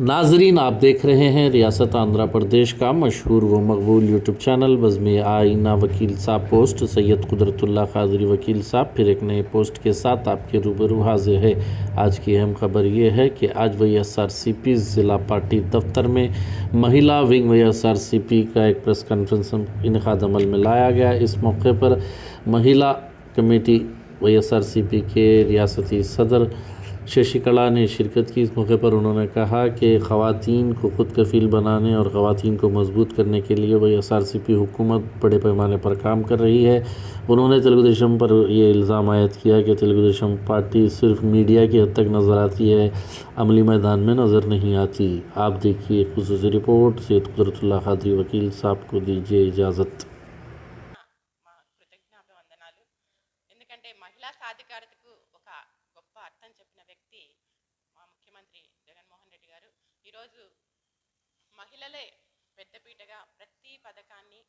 ناظرین، آپ دیکھ رہے ہیں ریاست آندھرا پردیش کا مشہور و مقبول یوٹیوب چینل۔ بزم آئینہ وکیل صاحب پوسٹ، سید قدرت اللہ قادری وکیل صاحب، پھر ایک نئے پوسٹ کے ساتھ آپ کے روبرو حاضر ہے آج کی اہم خبر یہ ہے کہ آج وی ایس آر سی پی ضلع پارٹی دفتر میں مہیلا ونگ وی ایس آر سی پی کا ایک پریس کانفرنس انعقاد عمل میں لایا گیا۔ اس موقع پر مہیلا کمیٹی وی ایس آر سی پی کے ریاستی صدر ششی نے شرکت کی۔ اس موقع پر انہوں نے کہا کہ خواتین کو خود کفیل بنانے اور خواتین کو مضبوط کرنے کے لیے وہی ایس آر سی پی حکومت بڑے پیمانے پر کام کر رہی ہے۔ انہوں نے تلگو دیشم پر یہ الزام عائد کیا کہ تلگو دیشم پارٹی صرف میڈیا کی حد تک نظر آتی ہے، عملی میدان میں نظر نہیں آتی۔ آپ دیکھیے خصوصی رپورٹ، سید قدرت اللہ خادری وکیل صاحب کو دیجیے اجازت۔ గొప్ప అర్థం చెప్పిన వ్యక్తి మా ముఖ్యమంత్రి జగన్మోహన్ రెడ్డి గారు. ఈరోజు మహిళలే పెద్దపీటగా ప్రతి పథకాన్ని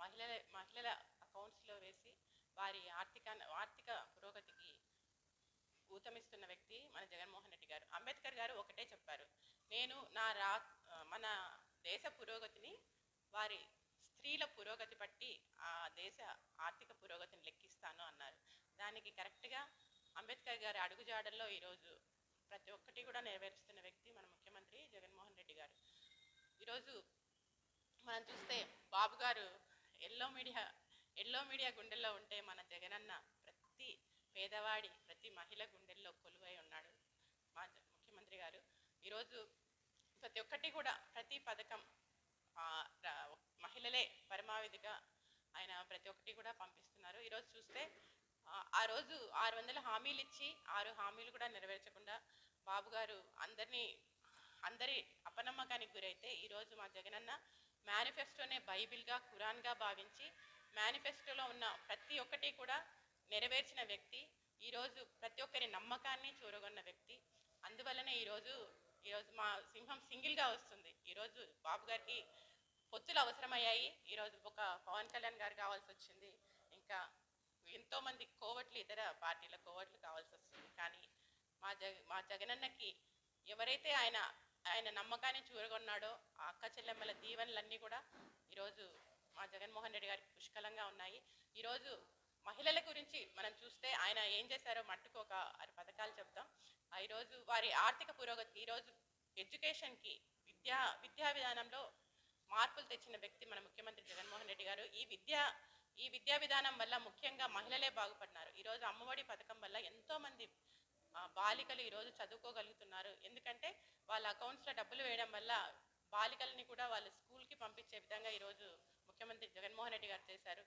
మహిళల మహిళల అకౌంట్స్లో వేసి వారి ఆర్థిక ఆర్థిక పురోగతికి ఊతమిస్తున్న వ్యక్తి మన జగన్మోహన్ రెడ్డి గారు. అంబేద్కర్ గారు ఒకటే చెప్పారు. నేను నా రా మన దేశ పురోగతిని వారి స్త్రీల పురోగతి బట్టి ఆ దేశ ఆర్థిక పురోగతిని లెక్కిస్తాను అన్నారు. దానికి కరెక్ట్గా అంబేద్కర్ గారి అడుగుజాడల్లో ఈరోజు ప్రతి ఒక్కటి కూడా నెరవేరుస్తున్న వ్యక్తి మన ముఖ్యమంత్రి జగన్మోహన్ రెడ్డి గారు. ఈరోజు మనం చూస్తే బాబు గారు ఎల్లో మీడియా ఎల్లో మీడియా గుండెల్లో ఉంటే మన జగనన్న ప్రతి పేదవాడి ప్రతి మహిళ గుండెల్లో కొలువై ఉన్నాడు మా ముఖ్యమంత్రి గారు. ఈరోజు ప్రతి ఒక్కటి కూడా ప్రతి పథకం మహిళలే పరమావధిగా ఆయన ప్రతి ఒక్కటి కూడా పంపిస్తున్నారు. ఈరోజు చూస్తే ఆ, రోజు ఆరు వందల హామీలు ఇచ్చి ఆరు హామీలు కూడా నెరవేర్చకుండా బాబు గారు అందరినీ అందరి అపనమ్మకానికి గురైతే ఈరోజు మా జగనన్న మేనిఫెస్టోనే బైబిల్గా ఖురాన్గా భావించి మేనిఫెస్టోలో ఉన్న ప్రతి ఒక్కటి కూడా నెరవేర్చిన వ్యక్తి ఈరోజు ప్రతి ఒక్కరి నమ్మకాన్ని చూరగొన్న వ్యక్తి. అందువలనే ఈరోజు ఈరోజు మా సింహం సింగిల్గా వస్తుంది. ఈరోజు బాబు గారికి పొత్తులు అవసరమయ్యాయి. ఈరోజు ఒక పవన్ కళ్యాణ్ గారు కావాల్సి వచ్చింది. ఇంకా ఎంతో మంది కోవట్లు ఇతర పార్టీల కోవట్లు కావాల్సి వస్తుంది. కానీ మా జగ మా జగనన్నకి ఎవరైతే ఆయన ఆయన నమ్మకాన్ని చూరగొన్నాడో ఆ అక్క చెల్లెమ్మల దీవెనలన్నీ కూడా ఈరోజు మా జగన్మోహన్ రెడ్డి గారికి పుష్కలంగా ఉన్నాయి. ఈరోజు మహిళల గురించి మనం చూస్తే ఆయన ఏం చేశారో మట్టుకు ఒక ఆరు పథకాలు చెప్తాం. ఆ ఈరోజు వారి ఆర్థిక పురోగతి ఈరోజు ఎడ్యుకేషన్కి విద్యా విద్యా విధానంలో మార్పులు తెచ్చిన వ్యక్తి మన ముఖ్యమంత్రి జగన్మోహన్ రెడ్డి గారు. ఈ విద్యా ఈ విద్యా విధానం వల్ల ముఖ్యంగా మహిళలే బాగుపడినారు. ఈరోజు అమ్మఒడి పథకం వల్ల ఎంతోమంది బాలికలు ఈరోజు చదువుకోగలుగుతున్నారు. ఎందుకంటే వాళ్ళ అకౌంట్స్లో డబ్బులు వేయడం వల్ల బాలికల్ని కూడా వాళ్ళు స్కూల్కి పంపించే విధంగా ఈరోజు ముఖ్యమంత్రి జగన్మోహన్ రెడ్డి గారు చేశారు.